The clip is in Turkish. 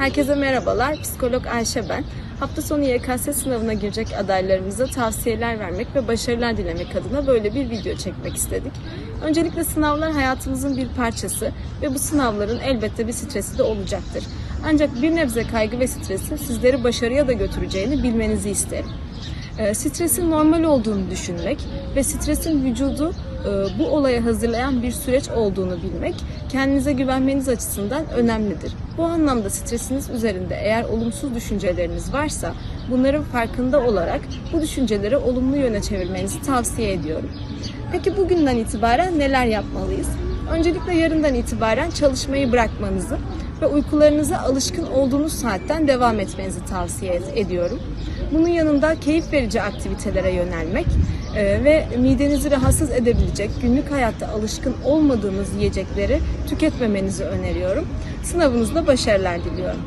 Herkese merhabalar. Psikolog Ayşe ben. Hafta sonu YKS sınavına girecek adaylarımıza tavsiyeler vermek ve başarılar dilemek adına böyle bir video çekmek istedik. Öncelikle sınavlar hayatımızın bir parçası ve bu sınavların elbette bir stresi de olacaktır. Ancak bir nebze kaygı ve stresi sizleri başarıya da götüreceğini bilmenizi isterim. E, Stresin normal olduğunu düşünmek ve stresin vücudu bu olaya hazırlayan bir süreç olduğunu bilmek kendinize güvenmeniz açısından önemlidir. Bu anlamda stresiniz üzerinde eğer olumsuz düşünceleriniz varsa bunların farkında olarak bu düşünceleri olumlu yöne çevirmenizi tavsiye ediyorum. Peki bugünden itibaren neler yapmalıyız? Öncelikle yarından itibaren çalışmayı bırakmanızı ve uykularınıza alışkın olduğunuz saatten devam etmenizi tavsiye ed- ediyorum. Bunun yanında keyif verici aktivitelere yönelmek e, ve midenizi rahatsız edebilecek, günlük hayatta alışkın olmadığınız yiyecekleri tüketmemenizi öneriyorum. Sınavınızda başarılar diliyorum.